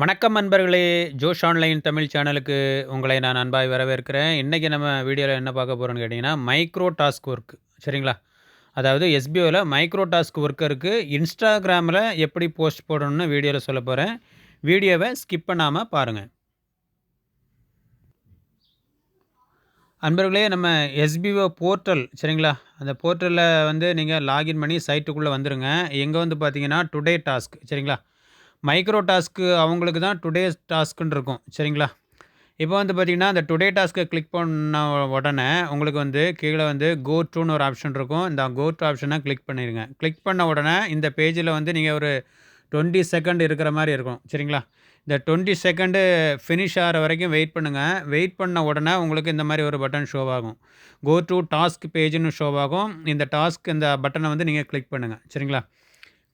வணக்கம் நண்பர்களே ஜோஷ் ஆன்லைன் தமிழ் சேனலுக்கு உங்களை நான் அன்பாய் வரவேற்கிறேன். இன்றைக்கி நம்ம வீடியோவில் என்ன பார்க்க போகிறோன்னு கேட்டிங்கன்னா மைக்ரோ டாஸ்க் ஒர்க் சரிங்களா? அதாவது எஸ்பிஓவில் மைக்ரோ டாஸ்க் ஒர்க்கருக்கு இன்ஸ்டாகிராமில் எப்படி போஸ்ட் போடணும்னு வீடியோவில் சொல்ல போகிறேன் வீடியோவை ஸ்கிப் பண்ணாமல் பாருங்கள் அன்பர்களே நம்ம எஸ்பிஓ போர்ட்டல் சரிங்களா? அந்த போர்ட்டலில் வந்து நீங்கள் லாகின் பண்ணி சைட்டுக்குள்ளே வந்துடுங்க எங்கே வந்து பார்த்தீங்கன்னா டுடே டாஸ்க் சரிங்களா? மைக்ரோ டாஸ்க்கு அவங்களுக்கு தான் டுடே டாஸ்க்குன்னு இருக்கும். சரிங்களா? இப்போ வந்து பார்த்திங்கன்னா அந்த டுடே டாஸ்க்கை கிளிக் பண்ண உடனே உங்களுக்கு வந்து கீழே வந்து கோ ட்ரூன்னு ஒரு ஆப்ஷன் இருக்கும். இந்த கோ டு ஆப்ஷனை கிளிக் பண்ணிடுங்க கிளிக் பண்ண உடனே இந்த பேஜில் வந்து நீங்கள் ஒரு டுவெண்ட்டி செகண்ட் இருக்கிற மாதிரி இருக்கும். சரிங்களா? இந்த டுவெண்ட்டி செகண்டு ஃபினிஷ் ஆகிற வரைக்கும் வெயிட் பண்ணுங்கள் வெயிட் பண்ண உடனே உங்களுக்கு இந்த மாதிரி ஒரு பட்டன் ஷோ ஆகும். கோ டு டாஸ்க் பேஜுன்னு ஷோ ஆகும். இந்த டாஸ்க் இந்த பட்டனை வந்து நீங்கள் கிளிக் பண்ணுங்கள் சரிங்களா?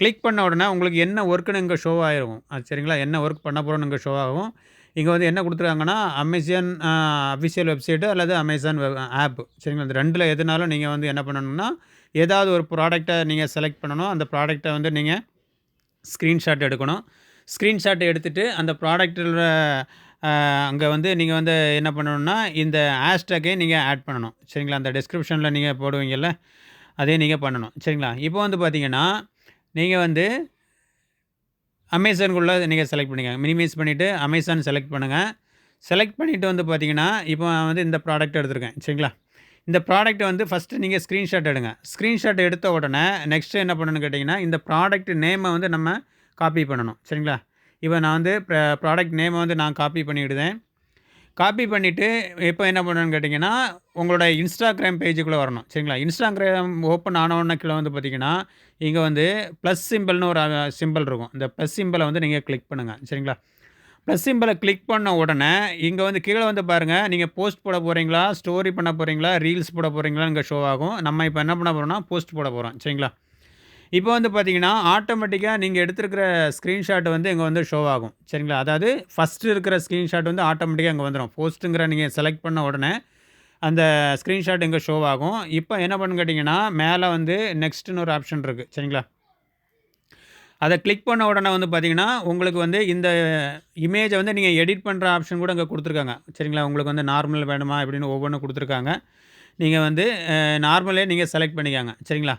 கிளிக் பண்ண உடனே உங்களுக்கு என்ன ஒர்க்குன்னு இங்கே ஷோ ஆகிருக்கும் அது சரிங்களா? என்ன ஒர்க் பண்ண போகிறோன்னு இங்கே ஷோ ஆகும். இங்கே வந்து என்ன கொடுத்துருக்காங்கன்னா அமேசான் அஃபிஷியல் வெப்சைட்டு அல்லது அமேசான் ஆப் சரிங்களா? இந்த ரெண்டில் எதுனாலும் நீங்கள் வந்து என்ன பண்ணணும்னா ஏதாவது ஒரு ப்ராடக்டை நீங்கள் செலக்ட் பண்ணணும். அந்த ப்ராடக்டை வந்து நீங்கள் ஸ்க்ரீன்ஷாட் எடுக்கணும். ஸ்க்ரீன்ஷாட் எடுத்துகிட்டு அந்த ப்ராடக்டில் அங்கே வந்து நீங்கள் வந்து என்ன பண்ணணும்னா இந்த ஹேஷ்டேக்கே நீங்கள் ஆட் பண்ணணும். சரிங்களா? அந்த டிஸ்கிரிப்ஷனில் நீங்கள் போடுவீங்கல்ல அதே நீங்கள் பண்ணணும். சரிங்களா? இப்போ வந்து பார்த்தீங்கன்னா நீங்கள் வந்து அமேசானுக்குள்ளே நீங்கள் செலக்ட் பண்ணிக்கோங்க. மினிமைஸ் பண்ணிவிட்டு அமேசான் செலக்ட் பண்ணுங்கள் செலக்ட் பண்ணிவிட்டு வந்து பார்த்தீங்கன்னா இப்போ நான் வந்து இந்த ப்ராடக்ட் எடுத்திருக்கேன். சரிங்களா? இந்த ப்ராடக்ட்டை வந்து ஃபஸ்ட்டு நீங்கள் ஸ்க்ரீன்ஷாட் எடுங்க. ஸ்க்ரீன்ஷாட் எடுத்த உடனே நெக்ஸ்ட்டு என்ன பண்ணணும்னு கேட்டிங்கன்னா இந்த ப்ராடக்ட் நேமை வந்து நம்ம காப்பி பண்ணணும். சரிங்களா? இப்போ நான் வந்து ப்ராடக்ட் நேமை வந்து நான் காப்பி பண்ணிவிடுதேன் காப்பி பண்ணிவிட்டு இப்போ என்ன பண்ணணும்னு கேட்டிங்கன்னா உங்களோட இன்ஸ்டாகிராம் பேஜுக்குள்ளே வரணும். சரிங்களா? இன்ஸ்டாகிராம் ஓப்பன் ஆன உடனே கீழே வந்து பார்த்தீங்கன்னா இங்கே வந்து ப்ளஸ் சிம்பிள்னு ஒரு சிம்பிள் இருக்கும். இந்த ப்ளஸ் சிம்பிளை வந்து நீங்கள் கிளிக் பண்ணுங்கள் சரிங்களா? ப்ளஸ் சிம்பிளை கிளிக் பண்ண உடனே இங்கே வந்து கீழே வந்து பாருங்கள் நீங்கள் போஸ்ட் போட போகிறீங்களா ஸ்டோரி பண்ண போகிறீங்களா ரீல்ஸ் போட போகிறீங்களா இங்கே ஷோ ஆகும். நம்ம இப்போ என்ன பண்ண போகிறோம்னா போஸ்ட் போட போகிறோம் சரிங்களா? இப்போ வந்து பார்த்தீங்கன்னா ஆட்டோமேட்டிக்காக நீங்கள் எடுத்துருக்கிற ஸ்க்ரீன்ஷாட் வந்து இங்கே வந்து ஷோ ஆகும். சரிங்களா? அதாவது ஃபஸ்ட்டு இருக்கிற ஸ்க்ரீன்ஷாட் வந்து ஆட்டோமேட்டிக்காக இங்கே வந்துடும் போஸ்ட்டுங்கிற நீங்கள் செலக்ட் பண்ண உடனே அந்த ஸ்க்ரீன்ஷாட் இங்கே ஷோ ஆகும். இப்போ என்ன பண்ணு கேட்டிங்கன்னா மேலே வந்து நெக்ஸ்ட்டுன்னு ஒரு ஆப்ஷன் இருக்குது சரிங்களா? அதை கிளிக் பண்ண உடனே வந்து பார்த்தீங்கன்னா உங்களுக்கு வந்து இந்த இமேஜை வந்து நீங்கள் எடிட் பண்ணுற ஆப்ஷன் கூட இங்கே கொடுத்துருக்காங்க. சரிங்களா? உங்களுக்கு வந்து நார்மல் வேணுமா? அப்படின்னு ஒவ்வொன்றும் கொடுத்துருக்காங்க. நீங்கள் வந்து நார்மலே நீங்கள் செலக்ட் பண்ணிக்காங்க. சரிங்களா?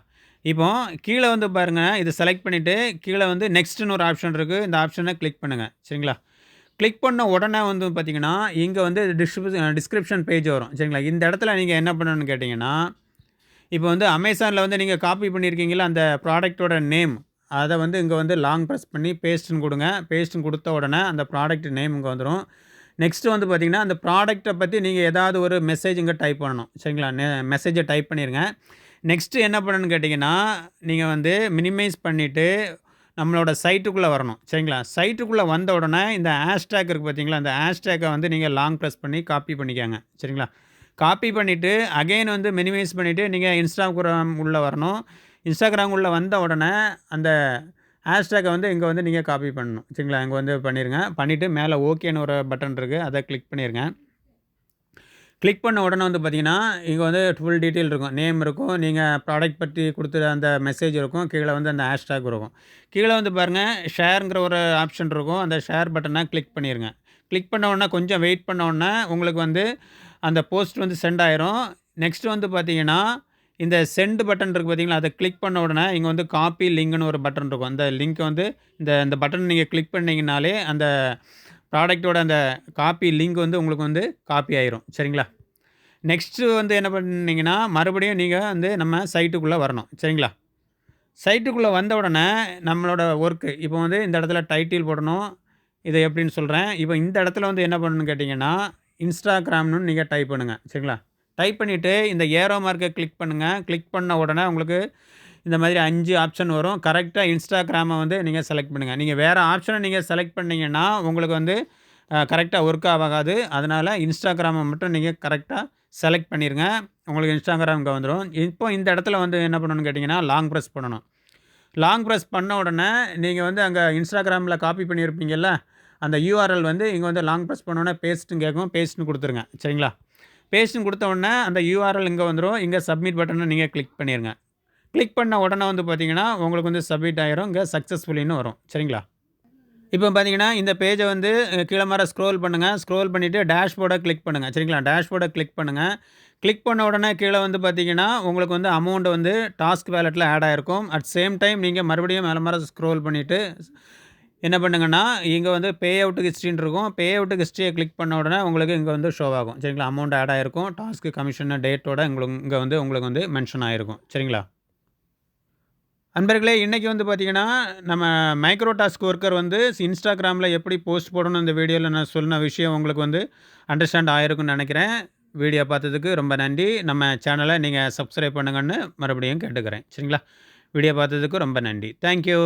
இப்போ கீழே வந்து பாருங்கள் இது செலக்ட் பண்ணிவிட்டு கீழே வந்து நெக்ஸ்ட்டுன்னு ஒரு ஆப்ஷன் இருக்குது இந்த ஆப்ஷனை கிளிக் பண்ணுங்கள் சரிங்களா? கிளிக் பண்ண உடனே வந்து பார்த்திங்கன்னா இங்கே வந்து டிஸ்கிரிப் டிஸ்கிரிப்ஷன் பேஜ் வரும். சரிங்களா? இந்த இடத்துல நீங்கள் என்ன பண்ணணும்னு கேட்டிங்கன்னா இப்போ வந்து அமேசானில் வந்து நீங்கள் காப்பி பண்ணியிருக்கீங்களா அந்த ப்ராடக்ட்டோட நேம் அதை வந்து இங்கே வந்து லாங் ப்ரெஸ் பண்ணி பேஸ்ட்டுன்னு கொடுங்க. பேஸ்ட்டுன்னு கொடுத்த உடனே அந்த ப்ராடக்ட் நேம் இங்கே வந்துடும் நெக்ஸ்ட்டு வந்து பார்த்திங்கன்னா அந்த ப்ராடக்ட்டை பற்றி நீங்கள் ஏதாவது ஒரு மெசேஜ் இங்கே டைப் பண்ணணும். சரிங்களா? மெசேஜை டைப் பண்ணிடுங்க நெக்ஸ்ட்டு என்ன பண்ணணும்னு கேட்டிங்கன்னா நீங்கள் வந்து மினிமைஸ் பண்ணிவிட்டு நம்மளோட சைட்டுக்குள்ளே வரணும். சரிங்களா? சைட்டுக்குள்ளே வந்த உடனே இந்த ஹேஷ்டேக் இருக்குது பார்த்தீங்களா? அந்த ஹேஷ்டேக்கை வந்து நீங்கள் லாங் ப்ரெஸ் பண்ணி காப்பி பண்ணிக்கோங்க. சரிங்களா? காப்பி பண்ணிவிட்டு அகெயின் வந்து மினிமைஸ் பண்ணிவிட்டு நீங்கள் இன்ஸ்டாகிராம் உள்ளே வரணும். இன்ஸ்டாகிராம் உள்ளே வந்த உடனே அந்த ஹேஷ்டேக்கை வந்து இங்கே வந்து நீங்கள் காப்பி பண்ணணும். சரிங்களா? இங்கே வந்து பண்ணிடுங்க பண்ணிவிட்டு மேலே ஓகேன்னு ஒரு பட்டன் இருக்குது அதை கிளிக் பண்ணிடுங்க கிளிக் பண்ண உடனே வந்து பார்த்தீங்கன்னா இங்கே வந்து ஃபுல் டீட்டெயில் இருக்கும். நேம் இருக்கும் நீங்கள் ப்ராடக்ட் பற்றி கொடுத்துற அந்த மெசேஜ் இருக்கும் கீழே வந்து அந்த ஹேஷ்டேக் இருக்கும். கீழே வந்து பாருங்கள் ஷேருங்கிற ஒரு ஆப்ஷன் இருக்கும். அந்த ஷேர் பட்டனை கிளிக் பண்ணிடுங்க கிளிக் பண்ண உடனே கொஞ்சம் வெயிட் பண்ண உடனே உங்களுக்கு வந்து அந்த போஸ்ட் வந்து சென்ட் ஆயிரும். நெக்ஸ்ட் வந்து பார்த்தீங்கன்னா இந்த சென்ட் பட்டன் இருக்குது பார்த்தீங்களா அதை கிளிக் பண்ண உடனே இங்கே வந்து காப்பி லிங்க்னு ஒரு பட்டன் இருக்கும். அந்த லிங்க் வந்து இந்த இந்த பட்டன் நீங்கள் கிளிக் பண்ணிங்கனாலே அந்த ப்ராடக்ட்டோட அந்த காப்பி லிங்க் வந்து உங்களுக்கு வந்து காப்பி ஆயிரும். சரிங்களா? நெக்ஸ்ட்டு வந்து என்ன பண்ணிங்கன்னா மறுபடியும் நீங்கள் வந்து நம்ம சைட்டுக்குள்ளே வரணும். சரிங்களா? சைட்டுக்குள்ளே வந்த உடனே நம்மளோட ஒர்க்கு இப்போ வந்து இந்த இடத்துல டைட்டில் போடணும். இதை எப்படின்னு சொல்கிறேன் இப்போ இந்த இடத்துல வந்து என்ன பண்ணணும்னு கேட்டிங்கன்னா இன்ஸ்டாகிராம்னு நீங்கள் டைப் பண்ணுங்கள் சரிங்களா? டைப் பண்ணிவிட்டு இந்த ஏரோ மார்க்கை கிளிக் பண்ணுங்கள் கிளிக் பண்ண உடனே உங்களுக்கு இந்த மாதிரி அஞ்சு ஆப்ஷன் வரும். கரெக்டாக இன்ஸ்டாகிராமை வந்து நீங்கள் செலக்ட் பண்ணுங்கள் நீங்கள் வேறு ஆப்ஷனை நீங்கள் செலக்ட் பண்ணிங்கன்னா உங்களுக்கு வந்து கரெக்டாக ஒர்க் ஆகாது. அதனால் இன்ஸ்டாகிராமை மட்டும் நீங்கள் கரெக்டாக செலக்ட் பண்ணிடுங்க உங்களுக்கு இன்ஸ்டாகிராமுக்கு வந்துடும் இப்போ இந்த இடத்துல வந்து என்ன பண்ணணும்னு கேட்டிங்கன்னா லாங் ப்ரெஸ் பண்ணணும். லாங் ப்ரெஸ் பண்ண உடனே நீங்கள் வந்து அங்கே இன்ஸ்டாகிராமில் காப்பி பண்ணியிருப்பீங்கல்ல அந்த யூஆர்எல் வந்து இங்கே வந்து லாங் ப்ரெஸ் பண்ணோன்னே பேஸ்ட்டுன்னு கேட்கும் பேஸ்ட்டுன்னு கொடுத்துருங்க. சரிங்களா? பேஸ்ட்டுன்னு கொடுத்த உடனே அந்த யூஆர்எல் இங்கே வந்துடும் இங்கே சப்மிட் பட்டனை நீங்கள் கிளிக் பண்ணிடுங்க கிளிக் பண்ண உடனே வந்து பார்த்தீங்கன்னா உங்களுக்கு வந்து சப்மிட் ஆகிரும் இங்கே சக்ஸஸ்ஃபுல்லின்னு வரும் சரிங்களா இப்போ பார்த்தீங்கன்னா, இந்த பேஜை வந்து கீழே மாற ஸ்க்ரோல் பண்ணுங்கள் ஸ்க்ரோல் பண்ணிவிட்டு டேஷ்போர்டை கிளிக் பண்ணுங்கள் சரிங்களா? டேஷ்போர்டை கிளிக் பண்ணுங்கள் கிளிக் பண்ண உடனே கீழே வந்து பார்த்தீங்கன்னா, உங்களுக்கு வந்து அமௌண்ட் வந்து டாஸ்க் வேலெட்டில் ஆட் ஆகிருக்கும் அட் சேம் டைம் நீங்கள் மறுபடியும் மேலே மார ஸ்க்ரோல் பண்ணிவிட்டு என்ன பண்ணுங்கன்னா, இங்கே வந்து பே அவுட்டுக்கு ஹிஸ்ட்ரின்னு இருக்கும். பே அவுட்டுக்கு ஹிஸ்ட்ரியை கிளிக் பண்ண உடனே உங்களுக்கு இங்கே வந்து ஷோ ஆகும். சரிங்களா? அமௌண்ட் ஆட் ஆகிருக்கும் டாஸ்க்கு கமிஷன் டேட்டோட உங்களுக்கு இங்கே வந்து உங்களுக்கு வந்து மென்ஷன் ஆகிருக்கும் சரிங்களா? அன்பர்களே, இன்றைக்கி வந்து பார்த்தீங்கன்னா, நம்ம மைக்ரோ டாஸ்க் ஒர்க்கர் வந்து இன்ஸ்டாகிராமில் எப்படி போஸ்ட் போடணும் இந்த வீடியோவில் நான் சொன்ன விஷயம் உங்களுக்கு வந்து அண்டர்ஸ்டாண்ட் ஆயிருக்கும்னு நினைக்கிறேன் வீடியோ பார்த்ததுக்கு ரொம்ப நன்றி. நம்ம சேனலை நீங்கள் சப்ஸ்கிரைப் பண்ணுங்கன்னு மறுபடியும் கேட்டுக்கிறேன். சரிங்களா? வீடியோ பார்த்ததுக்கு ரொம்ப நன்றி. Thank you.